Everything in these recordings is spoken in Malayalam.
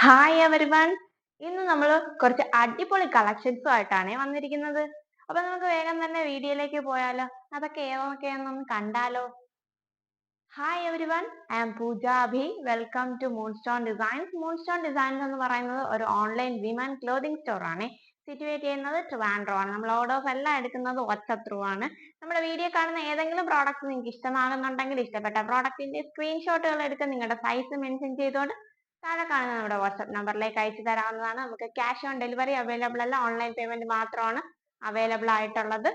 ഹായ് എവരിവൺ ഇന്ന് നമ്മൾ കുറച്ച് അടിപൊളി കളക്ഷൻസും ആയിട്ടാണ് വന്നിരിക്കുന്നത്. അപ്പൊ നമുക്ക് വേഗം തന്നെ വീഡിയോയിലേക്ക് പോയാലോ? അതൊക്കെ ഏതൊക്കെയാണെന്നൊന്ന് കണ്ടാലോ? Hi everyone I am Pooja Abhi. Welcome to Moonstone Designs Moonstone Designs എന്ന് പറയുന്നത് ഒരു ഓൺലൈൻ വിമൻ ക്ലോതിങ് സ്റ്റോർ ആണ്. സിറ്റുവേറ്റ് ചെയ്യുന്നത് ട്രിവാൻഡ്രോ ആണ്. നമ്മൾ ഓർഡർ എല്ലാം എടുക്കുന്നത് ഒറ്റ ആണ്. നമ്മുടെ വീഡിയോ കാണുന്ന ഏതെങ്കിലും പ്രോഡക്റ്റ് നിങ്ങൾക്ക് ഇഷ്ടമാകുന്നുണ്ടെങ്കിൽ ഇഷ്ടപ്പെട്ട പ്രോഡക്റ്റിന്റെ സ്ക്രീൻഷോട്ടുകൾ എടുത്ത് നിങ്ങളുടെ സൈസ് മെൻഷൻ ചെയ്തുകൊണ്ട് താഴെ നമ്മുടെ വാട്സപ്പ് നമ്പറിലേക്ക് അയച്ചു തരാവുന്നതാണ്. നമുക്ക് ക്യാഷ് ഓൺ ഡെലിവറി അവൈലബിൾ അല്ല. ഓൺലൈൻ പേയ്മെന്റ് മാത്രമാണ് അവൈലബിൾ ആയിട്ടുള്ളത്.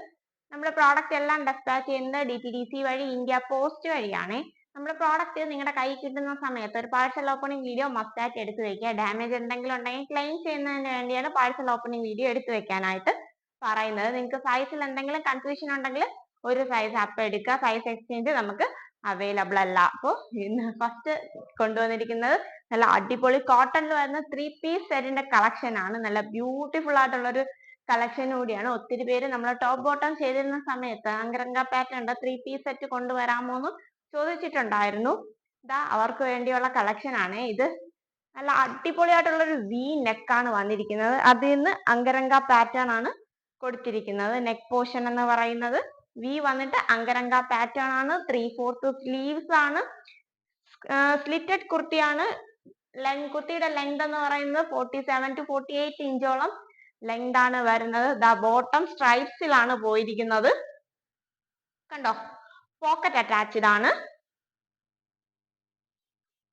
നമ്മുടെ പ്രോഡക്റ്റ് എല്ലാം ഡെസ്പാച്ച് ചെയ്യുന്നത് ഡി ടി ഡി സി വഴി ഇന്ത്യ പോസ്റ്റ് വഴിയാണ്. നമ്മുടെ പ്രോഡക്റ്റ് നിങ്ങളുടെ കൈ കിട്ടുന്ന സമയത്ത് ഒരു പാഴ്സൽ ഓപ്പണിംഗ് വീഡിയോ മസ്റ്റായിട്ട് എടുത്തു വെക്കുക. ഡാമേജ് എന്തെങ്കിലും ഉണ്ടെങ്കിൽ ക്ലെയിം ചെയ്യുന്നതിന് വേണ്ടിയാണ് പാഴ്സൽ ഓപ്പണിംഗ് വീഡിയോ എടുത്തു വെക്കാനായിട്ട് പറയുന്നത്. നിങ്ങൾക്ക് സൈസിൽ എന്തെങ്കിലും കൺഫ്യൂഷൻ ഉണ്ടെങ്കിൽ ഒരു സൈസ് അപ്പ് എടുക്കുക. സൈസ് എക്സ്ചേഞ്ച് നമുക്ക് അവൈലബിൾ അല്ല. അപ്പോൾ ഇന്ന് ഫസ്റ്റ് കൊണ്ടുവന്നിരിക്കുന്നത് നല്ല അടിപൊളി കോട്ടണിൽ വരുന്ന ത്രീ പീസ് സെറ്റിന്റെ കളക്ഷൻ ആണ്. നല്ല ബ്യൂട്ടിഫുൾ ആയിട്ടുള്ള ഒരു കളക്ഷൻ കൂടിയാണ്. ഒത്തിരി പേര് നമ്മൾ ടോപ്പ് ബോട്ടം ചെയ്തിരുന്ന സമയത്ത് അങ്കരങ്ക പാറ്റേൺ ത്രീ പീസ് സെറ്റ് കൊണ്ടുവരാമോ എന്ന് ചോദിച്ചിട്ടുണ്ടായിരുന്നു. ഇതാ അവർക്ക് വേണ്ടിയുള്ള കളക്ഷൻ ആണ് ഇത്. നല്ല അടിപൊളിയായിട്ടുള്ള ഒരു വി നെക്കാണ് വന്നിരിക്കുന്നത്. അതിൽ നിന്ന് അങ്കരങ്ക പാറ്റേൺ ആണ് കൊടുത്തിരിക്കുന്നത്. നെക്ക് പോർഷൻ എന്ന് പറയുന്നത്. വി വന്നിട്ട് അങ്കരങ്ക പാറ്റേൺ ആണ്. ത്രീ ഫോർത്ത് സ്ലീവ്സ് ആണ്. സ്ലിറ്റഡ് കുർത്തിയാണ്. ലെങ് കുർത്തിയുടെ ലെങ്ത് എന്ന് പറയുന്നത് forty seven to forty eight ഇഞ്ചോളം length ആണ് വരുന്നത്. ദ ബോട്ടം സ്ട്രൈപ്സിലാണ് പോയിരിക്കുന്നത്. കണ്ടോ? പോക്കറ്റ് അറ്റാച്ച്ഡ് ആണ്.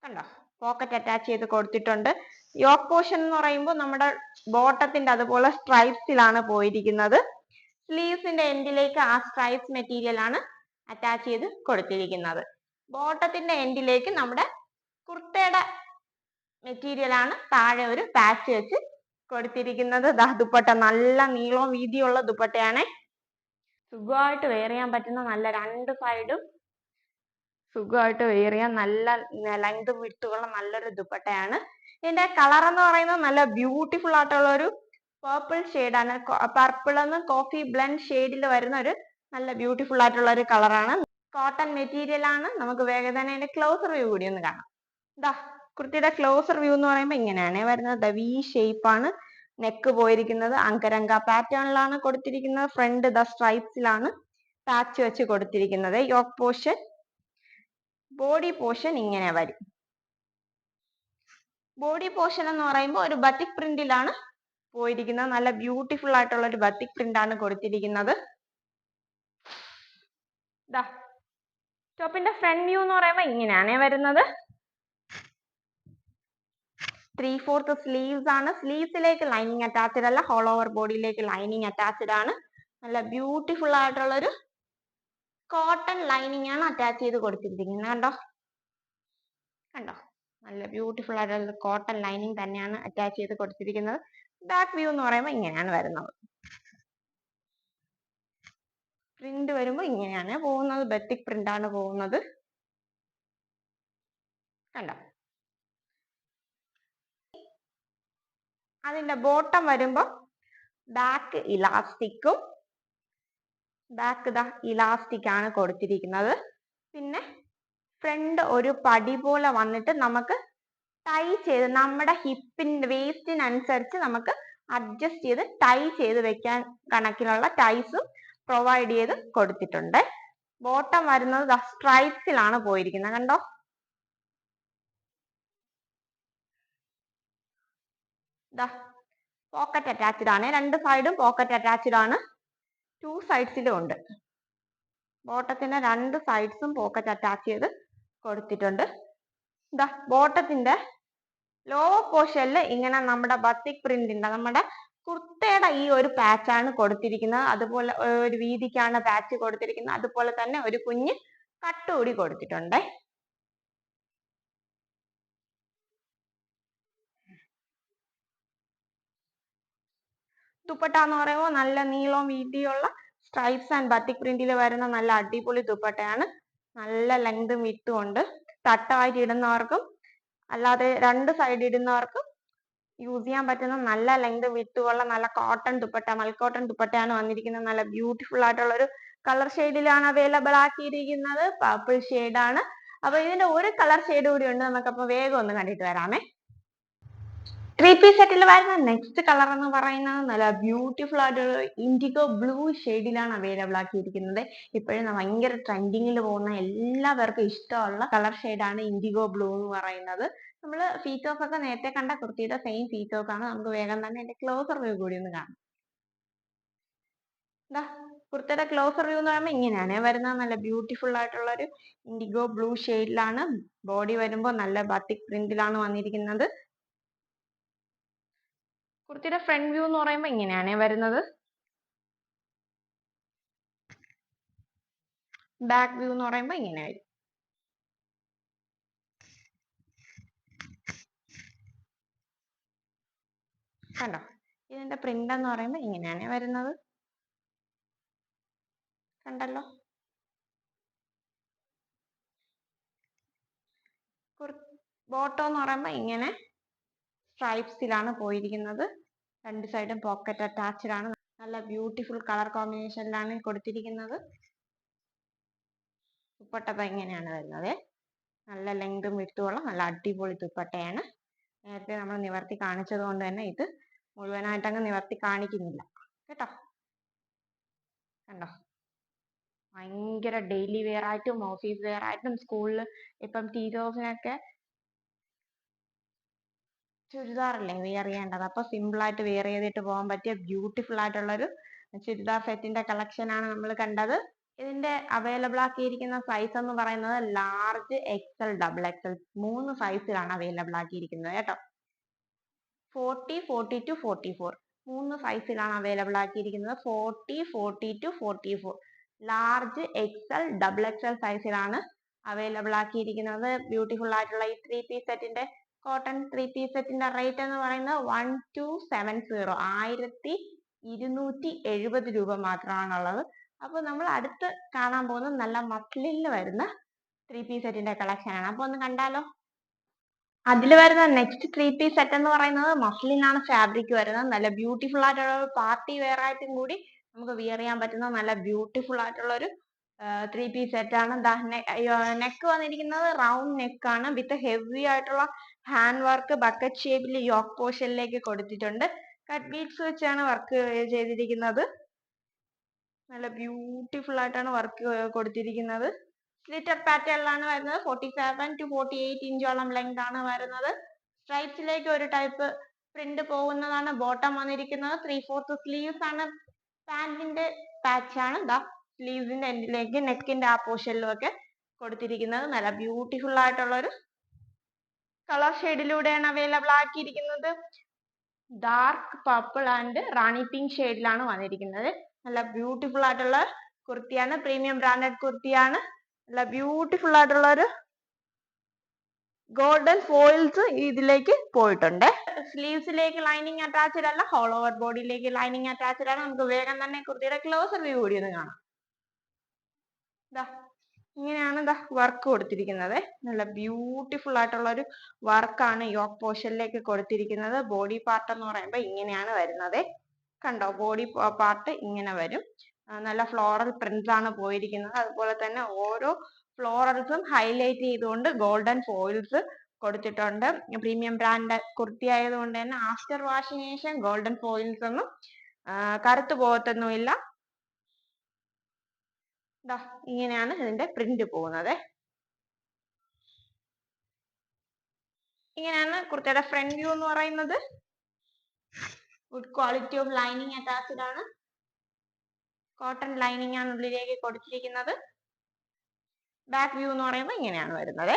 കണ്ടോ? പോക്കറ്റ് അറ്റാച്ച് ചെയ്ത് കൊടുത്തിട്ടുണ്ട്. യോക്ക് പോർഷൻ എന്ന് പറയുമ്പോൾ നമ്മുടെ ബോട്ടത്തിന്റെ അതുപോലെ സ്ട്രൈപ്സിലാണ് പോയിരിക്കുന്നത്. സ്ലീവ്സിന്റെ എൻഡിലേക്ക് ആ സ്ട്രൈപ്സ് മെറ്റീരിയൽ ആണ് അറ്റാച്ച് ചെയ്ത് കൊടുത്തിരിക്കുന്നത്. ബോട്ടത്തിന്റെ എൻഡിലേക്ക് നമ്മുടെ കുർത്തയുടെ മെറ്റീരിയൽ ആണ് താഴെ ഒരു പാച്ച് വെച്ച് കൊടുത്തിരിക്കുന്നത്. ദാ ദുപ്പട്ട നല്ല നീളവും വീതിയുള്ള ദുപ്പട്ടയാണേ. സുഖമായിട്ട് വെയർ ചെയ്യാൻ പറ്റുന്ന നല്ല രണ്ട് സൈഡും സുഖമായിട്ട് വെയർ ചെയ്യാൻ നല്ല ലെങ്ത് വിട്ടുള്ള നല്ലൊരു ദുപ്പട്ടയാണ്. ഇതിന്റെ കളർ എന്ന് പറയുന്നത് നല്ല ബ്യൂട്ടിഫുൾ ആയിട്ടുള്ള ഒരു പേർപ്പിൾ ആണ്. പർപ്പിൾ എന്ന് കോഫി ബ്ലെൻഡ് ഷെയ്ഡിൽ വരുന്ന ഒരു നല്ല ബ്യൂട്ടിഫുൾ ആയിട്ടുള്ള ഒരു കളറാണ് കോട്ടൺ മെറ്റീരിയൽ ആണ്. നമുക്ക് വേഗം തന്നെ അതിന്റെ ക്ലോസർ വ്യൂ കൂടി ഒന്ന് കാണാം. ദാ കുർത്തിയുടെ ക്ലോസർ വ്യൂ എന്ന് പറയുമ്പോൾ ഇങ്ങനെയാണ് വരുന്നത്. വി ഷേപ്പ് ആണ്. നെക്ക് പോയിരിക്കുന്നത്. അങ്കരങ്ക പാറ്റേണിലാണ് കൊടുത്തിരിക്കുന്നത്. ഫ്രണ്ട് ദ സ്ട്രൈപ്സിലാണ് പാച്ച് വെച്ച് കൊടുത്തിരിക്കുന്നത്. യോക്ക് പോർഷൻ ബോഡി പോർഷൻ ഇങ്ങനെ വരും. ബോഡി പോർഷൻ എന്ന് പറയുമ്പോൾ ഒരു ബട്ടിക് പ്രിന്റിലാണ് പോയിരിക്കുന്നത് നല്ല ബ്യൂട്ടിഫുൾ ആയിട്ടുള്ള ഒരു ബത്തിക് പ്രിന്റ് ആണ് കൊടുത്തിരിക്കുന്നത്. ടോപ്പിന്റെ ഫ്രണ്ട് വ്യൂ എന്ന് പറയുമ്പോൾ ഇങ്ങനെയാണ് വരുന്നത്. ത്രീ ഫോർത്ത് സ്ലീവ്സ് ആണ്. സ്ലീവ്സിലേക്ക് ലൈനിങ് അറ്റാച്ച്ഡ് അല്ല ഹോൾ ഓവർ ബോഡിയിലേക്ക് ലൈനിങ് അറ്റാച്ച്ഡ് ആണ്. നല്ല ബ്യൂട്ടിഫുൾ ആയിട്ടുള്ള ഒരു കോട്ടൺ ലൈനിങ് ആണ് അറ്റാച്ച് ചെയ്ത് കൊടുത്തിരിക്കുന്നത്. കണ്ടോ? കണ്ടോ? നല്ല ബ്യൂട്ടിഫുൾ ആയിട്ടുള്ള കോട്ടൺ ലൈനിങ് തന്നെയാണ് അറ്റാച്ച് ചെയ്ത് കൊടുത്തിരിക്കുന്നത്. ബാക്ക് വ്യൂ എന്ന് പറയുമ്പോൾ ഇങ്ങനെയാണ് വരുന്നത്. പ്രിന്റ് വരുമ്പോൾ ഇങ്ങനെയാണ് പോകുന്നത്. ബെത്തിക് പ്രിന്റ് ആണ് പോകുന്നത്. കണ്ടോ? അതിന്റെ ബോട്ടം വരുമ്പോൾ ബാക്ക് ഇലാസ്റ്റിക്കും ബാക്ക് ദ ഇലാസ്റ്റിക് ആണ് കൊടുത്തിരിക്കുന്നത്. പിന്നെ ഫ്രണ്ട് ഒരു പടി പോലെ വന്നിട്ട് നമുക്ക് ടൈ ചെയ്ത് നമ്മുടെ ഹിപ്പിന്റെ വേസ്റ്റിനനുസരിച്ച് നമുക്ക് അഡ്ജസ്റ്റ് ചെയ്ത് ടൈ ചെയ്ത് വെക്കാൻ കണക്കിനുള്ള ടൈസും പ്രൊവൈഡ് ചെയ്ത് കൊടുത്തിട്ടുണ്ട്. ബോട്ടം വരുന്നത് സ്ട്രൈപ്സിലാണ് പോയിരിക്കുന്നത്. കണ്ടോ? പോക്കറ്റ് അറ്റാച്ച്ഡ് ആണ്. രണ്ട് സൈഡും പോക്കറ്റ് അറ്റാച്ച്ഡ് ആണ്. ടു സൈഡ്സിലും ഉണ്ട്. ബോട്ടത്തിന്റെ രണ്ട് സൈഡ്സും പോക്കറ്റ് അറ്റാച്ച് ചെയ്ത് കൊടുത്തിട്ടുണ്ട്. ദ ബോട്ടത്തിന്റെ ലോ പോർഷനിൽ ഇങ്ങനെ നമ്മുടെ ബത്തിക് പ്രിന്റിന്റെ നമ്മുടെ കുർത്തയുടെ ഈ ഒരു പാച്ച് ആണ് കൊടുത്തിരിക്കുന്നത്. അതുപോലെ ഒരു വീതിക്കാണ് പാച്ച് കൊടുത്തിരിക്കുന്നത്. അതുപോലെ തന്നെ ഒരു കുഞ്ഞ് കട്ട് കൂടി കൊടുത്തിട്ടുണ്ട്. ദുപ്പട്ട എന്ന് പറയുമ്പോൾ നല്ല നീളവും വീതിയുള്ള സ്ട്രൈപ്സ് ആൻഡ് ബത്തിക് പ്രിന്റിൽ വരുന്ന നല്ല അടിപൊളി ദുപ്പട്ടയാണ്. നല്ല ലെങ്തും വിട്ടും ഉണ്ട്. തട്ടമായിട്ട് ഇടുന്നവർക്കും അല്ലാതെ രണ്ട് സൈഡ് ഇടുന്നവർക്ക് യൂസ് ചെയ്യാൻ പറ്റുന്ന നല്ല ലെങ്ത് വിട്ടുള്ള നല്ല കോട്ടൺ ദുപ്പട്ട മൽക്കോട്ടൺ ദുപ്പട്ടയാണ് വന്നിരിക്കുന്നത്. നല്ല ബ്യൂട്ടിഫുൾ ആയിട്ടുള്ള ഒരു കളർ ഷെയ്ഡിലാണ് അവൈലബിൾ ആക്കിയിരിക്കുന്നത്. പർപ്പിൾ ആണ്. അപ്പൊ ഇതിന്റെ ഒരു കളർ ഷെയ്ഡ് കൂടി ഉണ്ട്. നമുക്കപ്പോ വേഗം ഒന്ന് കണ്ടിട്ട് വരാമേ. ത്രീ പീസ് സെറ്റിൽ വരുന്ന നെക്സ്റ്റ് കളർ എന്ന് പറയുന്നത് നല്ല ബ്യൂട്ടിഫുൾ ആയിട്ടുള്ള ഇൻഡിഗോ ബ്ലൂ ഷെയ്ഡിലാണ് അവൈലബിൾ ആക്കിയിരിക്കുന്നത്. ഇപ്പോഴും ഭയങ്കര ട്രെൻഡിങ്ങിൽ പോകുന്ന എല്ലാവർക്കും ഇഷ്ടമുള്ള കളർ ഷെയ്ഡാണ് ഇൻഡിഗോ ബ്ലൂ എന്ന് പറയുന്നത്. നമ്മൾ ഫീച്ചേഴ്സ് ഒക്കെ നേരത്തെ കണ്ട കുർത്തിയുടെ സെയിം ഫീച്ചേഴ്സ് ആണ്. നമുക്ക് വേഗം തന്നെ എന്റെ ക്ലോസർ വ്യൂ കൂടി ഒന്ന് കാണാം. എന്താ കുർത്തയുടെ ക്ലോസർ വ്യൂ എന്ന് പറയുമ്പോൾ ഇങ്ങനെയാണ്. വരുന്നത് നല്ല ബ്യൂട്ടിഫുൾ ആയിട്ടുള്ള ഒരു ഇൻഡിഗോ ബ്ലൂ ഷെയ്ഡിലാണ് ബോഡി വരുമ്പോൾ നല്ല ബത്തിക് പ്രിന്റിലാണ് വന്നിരിക്കുന്നത്. കുർത്തിയുടെ ഫ്രണ്ട് വ്യൂ എന്ന് പറയുമ്പോൾ ഇങ്ങനെയാണ് വരുന്നത്. ബാക്ക് വ്യൂ എന്ന് പറയുമ്പോൾ ഇങ്ങനെ വരും. കണ്ടോ? ഇതിന്റെ പ്രിന്റ് എന്ന് പറയുമ്പോൾ ഇങ്ങനെയാണ് വരുന്നത്. കണ്ടല്ലോ? ബോട്ടോ എന്ന് പറയുമ്പോൾ ഇങ്ങനെ സ്ട്രൈപ്സിലാണ് പോയിരിക്കുന്നത്. രണ്ട് സൈഡും പോക്കറ്റ് അറ്റാച്ച്ഡ് ആണ്. നല്ല ബ്യൂട്ടിഫുൾ കളർ കോമ്പിനേഷനിലാണ് കൊടുത്തിരിക്കുന്നത്. ദുപ്പട്ട ഇങ്ങനെയാണ് വരുന്നത്. നല്ല ലെങ്തും വിട്ടുമുള്ള നല്ല അടിപൊളി ദുപ്പട്ടയാണ്. നേരത്തെ നമ്മൾ നിവർത്തി കാണിച്ചത് കൊണ്ട് തന്നെ ഇത് മുഴുവനായിട്ട് അങ്ങ് നിവർത്തി കാണിക്കുന്നില്ല. കേട്ടോ? കണ്ടോ? ഭയങ്കര ഡെയിലി വെയർ ആയിട്ടും ഓഫീസ് വെയർ ആയിട്ടും സ്കൂളിൽ ഇപ്പം ടീച്ചേഴ്സിനൊക്കെ ചുരിദാറല്ലേ വെയർ ചെയ്യേണ്ടത് അപ്പൊ സിമ്പിൾ ആയിട്ട് വെയർ ചെയ്തിട്ട് പോകാൻ പറ്റിയ ബ്യൂട്ടിഫുൾ ആയിട്ടുള്ള ഒരു ചുരിദാർ സെറ്റിന്റെ കളക്ഷൻ ആണ് നമ്മൾ കണ്ടത്. ഇതിന്റെ അവൈലബിൾ ആക്കിയിരിക്കുന്ന സൈസ് എന്ന് പറയുന്നത് ലാർജ് എക്സൽ ഡബിൾ എക്സൽ മൂന്ന് സൈസിലാണ് അവൈലബിൾ ആക്കിയിരിക്കുന്നത് കേട്ടോ. Forty forty two forty four മൂന്ന് സൈസിലാണ് available ആക്കിയിരിക്കുന്നത്. Forty forty two forty four large XL double XL സൈസിലാണ് അവൈലബിൾ ആക്കിയിരിക്കുന്നത്. ബ്യൂട്ടിഫുൾ ആയിട്ടുള്ള ഈ ത്രീ പീസ് സെറ്റിന്റെ കോട്ടൺ ത്രീ പീസ് സെറ്റിന്റെ റേറ്റ് എന്ന് പറയുന്നത് വൺ ടു സെവൻ സീറോ ആയിരത്തി ഇരുന്നൂറ്റി എഴുപത് രൂപ മാത്രമാണുള്ളത്. അപ്പോൾ നമ്മൾ അടുത്ത് കാണാൻ പോകുന്നത് നല്ല മസ്ലിനിൽ വരുന്ന ത്രീ പീസ് സെറ്റിന്റെ കളക്ഷൻ ആണ്. അപ്പോൾ ഒന്ന് കണ്ടാലോ? അതിൽ വരുന്ന നെക്സ്റ്റ് ത്രീ പീസ് സെറ്റ് എന്ന് പറയുന്നത് മസ്ലിനാണ് ഫാബ്രിക് വരുന്നത്. നല്ല ബ്യൂട്ടിഫുൾ ആയിട്ടുള്ള ഒരു പാർട്ടി വെയർ ആയിട്ടും കൂടി നമുക്ക് വിയർ ചെയ്യാൻ പറ്റുന്ന നല്ല ബ്യൂട്ടിഫുൾ ആയിട്ടുള്ള ഒരു ത്രീ പീസ് സെറ്റ് ആണ്. നെക്ക് വന്നിരിക്കുന്നത് റൗണ്ട് നെക്ക് ആണ്. വിത്ത് ഹെവി ആയിട്ടുള്ള ഹാൻഡ് വർക്ക് ബക്കറ്റ് ഷേപ്പിൽ യോക്ക് പോർഷനിലേക്ക് കൊടുത്തിട്ടുണ്ട്. കട്ട് ബീഡ്സ് വെച്ചാണ് വർക്ക് ചെയ്തിരിക്കുന്നത്. നല്ല ബ്യൂട്ടിഫുൾ ആയിട്ടാണ് വർക്ക് കൊടുത്തിരിക്കുന്നത്. സ്ലിറ്റർ പാറ്റേണിലാണ് വരുന്നത്. Forty seven to forty eight ഇഞ്ചോളം length ആണ് വരുന്നത്. സ്ട്രൈപ്സിലേക്ക് ഒരു ടൈപ്പ് പ്രിന്റ് പോകുന്നതാണ്. ബോട്ടം വന്നിരിക്കുന്നത്. ത്രീ ഫോർത്ത് സ്ലീവ്സ് ആണ്. പാന്റിന്റെ പാച്ച് ആണ്. ദാ സ്ലീവ്സിന്റെ എൻഡിലേക്ക് നെക്കിന്റെ ആ പോർഷനിലും ഒക്കെ കൊടുത്തിരിക്കുന്നത്. നല്ല ബ്യൂട്ടിഫുൾ ആയിട്ടുള്ള ഒരു കളർ ഷെയ്ഡിലൂടെയാണ് available ആക്കിയിരിക്കുന്നത്. Dark purple and rani pink ഷെയ്ഡിലാണ് വന്നിരിക്കുന്നത്. നല്ല ബ്യൂട്ടിഫുൾ ആയിട്ടുള്ള കുർത്തിയാണ് പ്രീമിയം ബ്രാൻഡഡ് കുർത്തിയാണ്. നല്ല ബ്യൂട്ടിഫുൾ ആയിട്ടുള്ള ഒരു ഗോൾഡൻ ഫോയിൽസ് ഇതിലേക്ക് പോയിട്ടുണ്ട്. സ്ലീവ്സിലേക്ക് ലൈനിങ് അറ്റാച്ച്ഡ് അല്ല ഹോൾ ഓവർ ബോഡിയിലേക്ക് ലൈനിങ് അറ്റാച്ച്ഡ് ആണ്. നമുക്ക് വേഗം തന്നെ കുർത്തിയുടെ ക്ലോസർ വ്യൂ കൂടി ഒന്ന് കാണാം. ഇങ്ങനെയാണ് ദാ വർക്ക് കൊടുത്തിരിക്കുന്നത്. നല്ല ബ്യൂട്ടിഫുൾ ആയിട്ടുള്ള ഒരു വർക്കാണ് യോക്ക് പോർഷനിലേക്ക് കൊടുത്തിരിക്കുന്നത്. ബോഡി പാർട്ട് എന്ന് പറയുമ്പോൾ ഇങ്ങനെയാണ് വരുന്നത്. കണ്ടോ? ബോഡി പാർട്ട് ഇങ്ങനെ വരും. നല്ല ഫ്ലോറൽ പ്രിന്റ്സ് ആണ് പോയിരിക്കുന്നത്. അതുപോലെ തന്നെ ഓരോ ഫ്ലോറൽസും ഹൈലൈറ്റ് ചെയ്തുകൊണ്ട് ഗോൾഡൻ ഫോയിൽസ് കൊടുത്തിട്ടുണ്ട്. പ്രീമിയം ബ്രാൻഡ് കുർത്തി ആയതുകൊണ്ട് തന്നെ ആഫ്റ്റർ വാഷിന് ശേഷം ഗോൾഡൻ ഫോയിൽസ് ഒന്നും കറുത്തു പോകത്തൊന്നുമില്ല. ദാ ഇങ്ങനെയാണ് ഇതിന്റെ പ്രിന്റ് പോകുന്നത്. ഇങ്ങനെയാണ് കുർത്തയുടെ ഫ്രണ്ട് വ്യൂ എന്ന് പറയുന്നത്. Good quality of lining attached ആണ്. കോട്ടൺ ലൈനിങ് ആണ് ഉള്ളിലേക്ക് കൊടുത്തിരിക്കുന്നത്. ബാക്ക് വ്യൂ എന്ന് പറയുമ്പോൾ ഇങ്ങനെയാണ് വരുന്നത്.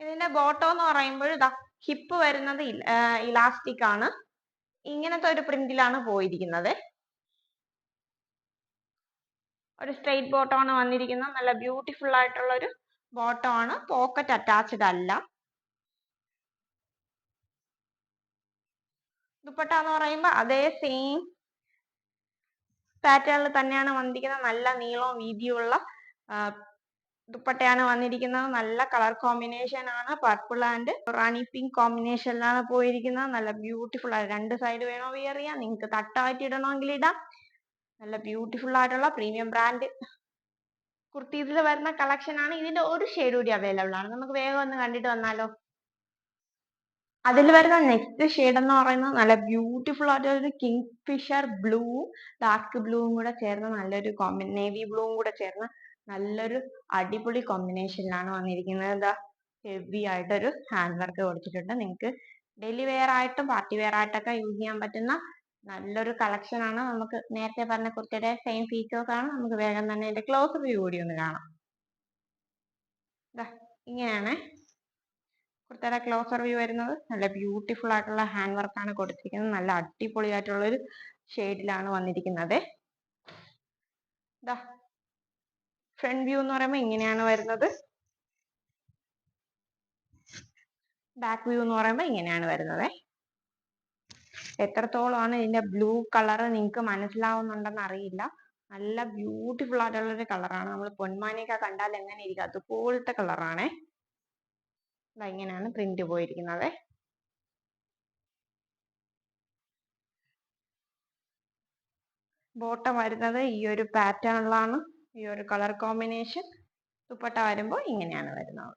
ഇതിന്റെ ബോട്ടോ എന്ന് പറയുമ്പോൾ ഇതാ ഹിപ്പ് വരുന്നത് ഇലാസ്റ്റിക് ആണ്. ഇങ്ങനത്തെ ഒരു പ്രിന്റിലാണ് പോയിരിക്കുന്നത്. ഒരു സ്ട്രെയിറ്റ് ബോട്ടം ആണ് വന്നിരിക്കുന്നത്. നല്ല ബ്യൂട്ടിഫുൾ ആയിട്ടുള്ള ഒരു ബോട്ടം ആണ്. പോക്കറ്റ് അറ്റാച്ച്ഡ് അല്ല. ദുപ്പട്ട എന്ന് പറയുമ്പോൾ അതേ സെയിം പാറ്റേണിൽ തന്നെയാണ് വന്നിരിക്കുന്നത്. നല്ല നീളവും വീതിയുള്ള ദുപ്പട്ടയാണ് വന്നിരിക്കുന്നത്. നല്ല കളർ കോമ്പിനേഷൻ ആണ്. പർപ്പിൾ ആൻഡ് റാണി പിങ്ക് കോമ്പിനേഷനിലാണ് പോയിരിക്കുന്നത്. നല്ല ബ്യൂട്ടിഫുൾ ആണ് രണ്ട് സൈഡ് വേണോ വിയർ ചെയ്യാം നിങ്ങൾക്ക് തട്ടായിട്ട് ഇടണമെങ്കിൽ ഇടാം. നല്ല ബ്യൂട്ടിഫുൾ ആയിട്ടുള്ള പ്രീമിയം ബ്രാൻഡ് കുർത്തീസിൽ വരുന്ന കളക്ഷൻ ആണ്. ഇതിന്റെ ഒരു ഷെയ്ഡ് കൂടി അവൈലബിൾ ആണ്. നമുക്ക് വേഗം ഒന്ന് കണ്ടിട്ട് വന്നാലോ? അതിൽ വരുന്ന നെക്സ്റ്റ് ഷെയ്ഡ് എന്ന് പറയുന്നത് നല്ല ബ്യൂട്ടിഫുൾ ആയിട്ടുള്ള ഒരു കിങ് ഫിഷർ ബ്ലൂ ഡാർക്ക് ബ്ലൂവും കൂടെ ചേർന്ന നല്ലൊരു കോമ്പി നേവി ബ്ലൂവും കൂടെ ചേർന്ന നല്ലൊരു അടിപൊളി കോമ്പിനേഷനിലാണ് വന്നിരിക്കുന്നത്. ഇതാ ഹെവി ആയിട്ടൊരു ഹാൻഡ് വർക്ക് കൊടുത്തിട്ടുണ്ട്. നിങ്ങൾക്ക് ഡെയിലി വെയർ ആയിട്ടും പാർട്ടി വെയർ ആയിട്ടൊക്കെ യൂസ് ചെയ്യാൻ പറ്റുന്ന നല്ലൊരു കളക്ഷൻ ആണ്. നമുക്ക് നേരത്തെ പറഞ്ഞ കുർത്തിയുടെ സെയിം ഫീച്ചേഴ്സ് ആണ്. നമുക്ക് വേഗം തന്നെ ഇതിന്റെ ക്ലോസ് വ്യൂ കൂടി ഒന്ന് കാണാം. ഇങ്ങനെയാണ് കുർത്തയുടെ ക്ലോസർ വ്യൂ വരുന്നത്. നല്ല ബ്യൂട്ടിഫുൾ ആയിട്ടുള്ള ഹാൻഡ് വർക്കാണ് കൊടുത്തിരിക്കുന്നത്. നല്ല അടിപൊളി ആയിട്ടുള്ള ഒരു ഷെയ്ഡിലാണ് വന്നിരിക്കുന്നത്. ദാ ഫ്രണ്ട് വ്യൂ എന്ന് പറയുമ്പോൾ ഇങ്ങനെയാണ് വരുന്നത്. ബാക്ക് വ്യൂ എന്ന് പറയുമ്പോൾ ഇങ്ങനെയാണ് വരുന്നത്. എത്രത്തോളമാണ് ഇതിന്റെ ബ്ലൂ കളർ നിങ്ങൾക്ക് മനസ്സിലാവുന്നുണ്ടെന്ന് അറിയില്ല. നല്ല ബ്യൂട്ടിഫുൾ ആയിട്ടുള്ള ഒരു കളറാണ് നമ്മൾ പൊന്മാനെയൊക്കെ കണ്ടാൽ എങ്ങനെ ഇരിക്കും? അതുപോലത്തെ കളറാണ് ഇങ്ങനെയാണ് പ്രിന്റ് പോയിരിക്കുന്നത്. ബോട്ടം വരുന്നത് ഈ ഒരു പാറ്റേണിലാണ് ഈ ഒരു കളർ കോമ്പിനേഷൻ ദുപ്പട്ട വരുമ്പോൾ ഇങ്ങനെയാണ് വരുന്നത്.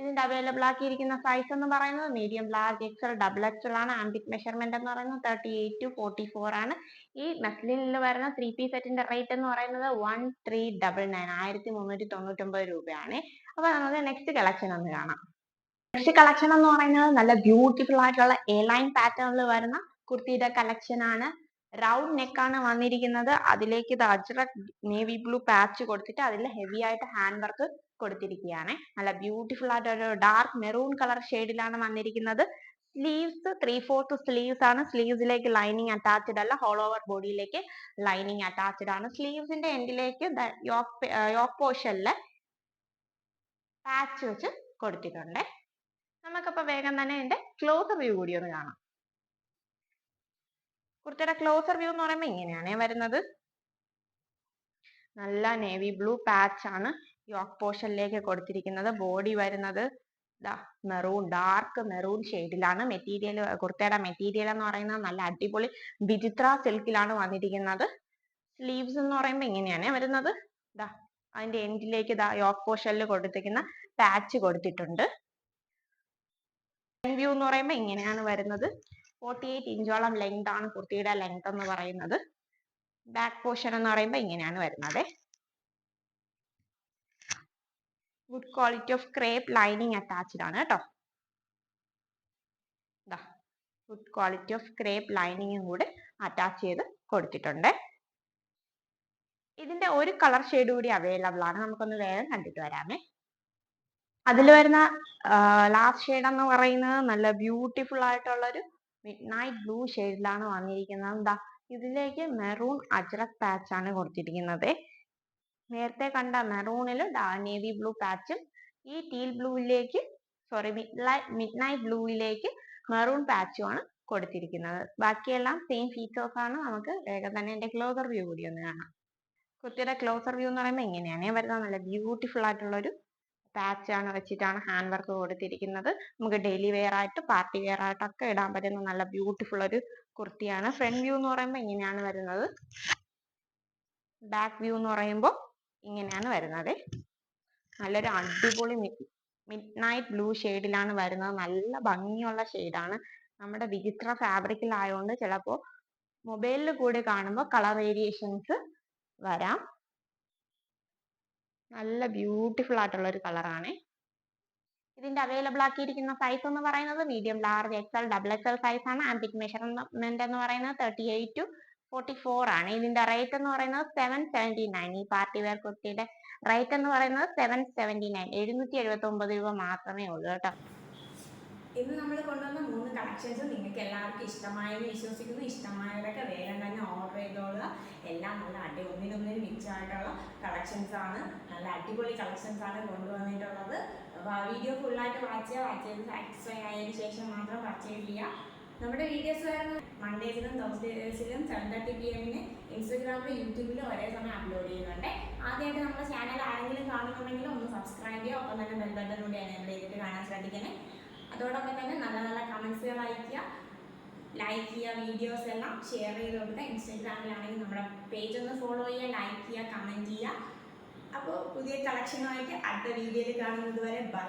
ഇതിന്റെ അവൈലബിൾ ആക്കിയിരിക്കുന്ന സൈസ് എന്ന് പറയുന്നത് medium large XL double XL ആണ്. ആംബിക് മെഷർമെന്റ് എന്ന് പറയുന്നത് thirty eight to forty four ആണ്. ഈ മെസ്ലിനിൽ വരുന്ന ത്രീ പീസ് സെറ്റിന്റെ റേറ്റ് എന്ന് പറയുന്നത് വൺ ത്രീ ഡബിൾ നയൻ ആയിരത്തി മുന്നൂറ്റി തൊണ്ണൂറ്റൊമ്പത് രൂപയാണ്. അപ്പൊ നമുക്ക് നെക്സ്റ്റ് കളക്ഷൻ ഒന്ന് കാണാം. നെക്സ്റ്റ് കളക്ഷൻ എന്ന് പറയുന്നത് നല്ല ബ്യൂട്ടിഫുൾ ആയിട്ടുള്ള എ ലൈൻ പാറ്റേണിൽ വരുന്ന കുർത്തിയുടെ കളക്ഷൻ ആണ്. റൗണ്ട് നെക്ക് ആണ് വന്നിരിക്കുന്നത്. അതിലേക്ക് ഇത് അജ്രക് നേവി ബ്ലൂ പാച്ച് കൊടുത്തിട്ട് അതിൽ ഹെവി ആയിട്ട് ഹാൻഡ് വർക്ക് കൊടുത്തിരിക്കുകയാണ്. നല്ല ബ്യൂട്ടിഫുൾ ആയിട്ട് ഒരു ഡാർക്ക് മെറൂൺ കളർ ഷെയ്ഡിലാണ് വന്നിരിക്കുന്നത്. സ്ലീവ്സ് ത്രീ ഫോർത്ത് സ്ലീവ്സ് ആണ് സ്ലീവ്സിലേക്ക് ലൈനിങ് അറ്റാച്ച്ഡ് അല്ല ഹോൾ ഓവർ ബോഡിയിലേക്ക് ലൈനിങ് അറ്റാച്ച്ഡ് ആണ്. സ്ലീവ്സിന്റെ എൻഡിലേക്ക് യോക്ക് പോർഷനിൽ പാച്ച് വെച്ച് കൊടുത്തിട്ടുണ്ട്. നമുക്കപ്പോ വേഗം തന്നെ ഇതിന്റെ ക്ലോസർ വ്യൂ കൂടി ഒന്ന് കാണാം. കുർത്തയുടെ ക്ലോസർ വ്യൂ എന്ന് പറയുമ്പോൾ ഇങ്ങനെയാണ് വരുന്നത്. നല്ല നേവി ബ്ലൂ പാച്ച് ആണ് യോക്ക് പോർഷനിലേക്ക് കൊടുത്തിരിക്കുന്നത്. ബോഡി വരുന്നത് മെറൂൺ ഡാർക്ക് മെറൂൺ ഷെയ്ഡിലാണ് മെറ്റീരിയൽ കുർത്തയുടെ മെറ്റീരിയൽ എന്ന് പറയുന്നത് നല്ല അടിപൊളി വിചിത്ര സിൽക്കിലാണ് വന്നിരിക്കുന്നത്. സ്ലീവ്സ് എന്ന് പറയുമ്പോൾ ഇങ്ങനെയാണ് വരുന്നത്. ദാ അതിന്റെ എൻഡിലേക്ക് ദാ യോക്ക് പോർഷനിൽ കൊടുത്തിരിക്കുന്ന പാച്ച് കൊടുത്തിട്ടുണ്ട്. വ്യൂ എന്ന് പറയുമ്പോൾ ഇങ്ങനെയാണ് വരുന്നത്. ഫോർട്ടി എയ്റ്റ് ഇഞ്ചോളം ലെങ്ത് ആണ് കുർത്തിയുടെ ലെങ്ത് എന്ന് പറയുന്നത്. ബാക്ക് പോർഷൻ എന്ന് പറയുമ്പോൾ ഇങ്ങനെയാണ് വരുന്നത്. Good quality of crepe lining attached ആണ് കേട്ടോ. ഗുഡ് ക്വാളിറ്റി ഓഫ് ക്രേപ്പ് ലൈനിങ്ങും കൂടെ അറ്റാച്ച് ചെയ്ത് കൊടുത്തിട്ടുണ്ട്. ഇതിന്റെ ഒരു കളർ ഷെയ്ഡ് കൂടി അവൈലബിൾ ആണ്. നമുക്കൊന്ന് വേഗം കണ്ടിട്ട് വരാമേ. അതിൽ വരുന്ന ലാസ്റ്റ് ഷെയ്ഡ് എന്ന് പറയുന്നത് നല്ല ബ്യൂട്ടിഫുൾ ആയിട്ടുള്ള ഒരു മിഡ് നൈറ്റ് ബ്ലൂ ഷെയ്ഡിലാണ് വന്നിരിക്കുന്നത് എന്താ? ഇതിലേക്ക് മെറൂൺ അജ്രക് പാച്ച് ആണ് കൊടുത്തിരിക്കുന്നത്. നേരത്തെ കണ്ട മെറൂണിൽ നേവി ബ്ലൂ പാച്ചും ഈ ടീൽ ബ്ലൂവിലേക്ക് സോറി മിഡ് നൈറ്റ് ബ്ലൂവിലേക്ക് മെറൂൺ പാച്ചും ആണ് കൊടുത്തിരിക്കുന്നത്. ബാക്കിയെല്ലാം സെയിം ഫീച്ചേഴ്സ് ആണ്. നമുക്ക് വേഗം തന്നെ എന്റെ ക്ലോസർ വ്യൂ കൂടി ഒന്ന് കാണാം. കുർത്തിയുടെ ക്ലോസർ വ്യൂ എന്ന് പറയുമ്പോൾ ഇങ്ങനെയാണ്. വരുന്നത് നല്ല ബ്യൂട്ടിഫുൾ ആയിട്ടുള്ള ഒരു പാച്ച് ആണ് വെച്ചിട്ടാണ് ഹാൻഡ് വർക്ക് കൊടുത്തിരിക്കുന്നത്. നമുക്ക് ഡെയിലി വെയർ ആയിട്ട് പാർട്ടി വെയർ ആയിട്ടൊക്കെ ഇടാൻ പറ്റുന്ന നല്ല ബ്യൂട്ടിഫുൾ ഒരു കുർത്തിയാണ്. ഫ്രണ്ട് വ്യൂ എന്ന് പറയുമ്പോൾ ഇങ്ങനെയാണ് വരുന്നത്. ബാക്ക് വ്യൂ എന്ന് പറയുമ്പോൾ ഇങ്ങനെയാണ് വരുന്നത്. നല്ലൊരു അടിപൊളി മിഡ് നൈറ്റ് ബ്ലൂ ഷെയ്ഡിലാണ് വരുന്നത്. നല്ല ഭംഗിയുള്ള ഷെയ്ഡാണ് നമ്മുടെ വിചിത്ര ഫാബ്രിക്കിലായതുകൊണ്ട് ചിലപ്പോൾ മൊബൈലിൽ കൂടി കാണുമ്പോൾ കളർ വേരിയേഷൻസ് വരാം. നല്ല ബ്യൂട്ടിഫുൾ ആയിട്ടുള്ള ഒരു കളറാണ് ഇതിന്റെ അവൈലബിൾ ആക്കിയിരിക്കുന്ന സൈസ് എന്ന് പറയുന്നത് medium large XL double XL size ആണ്. ആംബിക് മെഷർമെന്റ് എന്ന് പറയുന്നത് thirty eight to forty four ആണ്. ഇതിന്റെ റേറ്റ് എന്ന് പറയുന്നത് സെവൻ സെവന്റി നയൻ ഈ പാർട്ടി വെയർ കുർത്തിയുടെ റേറ്റ് എന്ന് പറയുന്നത് സെവൻ സെവന്റി നയൻ എഴുന്നൂറ്റി എഴുപത്തി ഒമ്പത് രൂപ മാത്രമേ ഉള്ളൂ കേട്ടോ. ഇന്ന് നമ്മൾ കൊണ്ടുവന്ന മൂന്ന് കളക്ഷൻസ് നിങ്ങൾക്ക് എല്ലാവർക്കും ഇഷ്ടമായെന്ന് വിശ്വസിക്കുന്നു. ഇഷ്ടമായവരൊക്കെ വേഗം തന്നെ ഓർഡർ ചെയ്തോളുക. എല്ലാം നല്ല അടി ഒന്നിനൊന്നിന് മിച്ചമായിട്ടുള്ള കളക്ഷൻസ് ആണ്. നല്ല അടിപൊളി കളക്ഷൻസ് ആണ് കൊണ്ടുവന്നിട്ടുള്ളത്. വീഡിയോ ഫുള്ളായിട്ട് വാച്ച് ചെയ്യുക. വാച്ച് ചെയ്ത് സാറ്റിസ്ഫൈ ആയതിനു ശേഷം മാത്രം പർച്ചേസ് ചെയ്യുക. നമ്മുടെ വീഡിയോസ് വരുന്ന മൺഡേസിലും തേഴ്സ്ഡേസിലും സെവൻ തേർട്ടി പി എമ്മിന് ഇൻസ്റ്റഗ്രാമിലും യൂട്യൂബിലും ഒരേ സമയം അപ്ലോഡ് ചെയ്യുന്നുണ്ട്. ആദ്യമായിട്ട് നമ്മുടെ ചാനൽ ആരെങ്കിലും കാണുന്നുണ്ടെങ്കിൽ ഒന്ന് സബ്സ്ക്രൈബ് ചെയ്യുക. ഒപ്പം തന്നെ ബെൽ ബട്ടൺ കൂടി എനേബിൾ ചെയ്തിട്ട് കാണാൻ ശ്രദ്ധിക്കണേ അതോടൊപ്പം തന്നെ നല്ല നല്ല കമൻസുകൾ അയക്കുക ലൈക്ക് ചെയ്യുക വീഡിയോസ് എല്ലാം ഷെയർ ചെയ്ത് കൊടുക്കുക ഇൻസ്റ്റാഗ്രാമിലാണെങ്കിൽ നമ്മുടെ പേജ് ഒന്ന് ഫോളോ ചെയ്യുക ലൈക്ക് ചെയ്യുക കമന്റ് ചെയ്യുക. അപ്പോൾ പുതിയ കളക്ഷനുമായിട്ട് അടുത്ത വീഡിയോയിൽ കാണുന്നത് വരെ ബൈ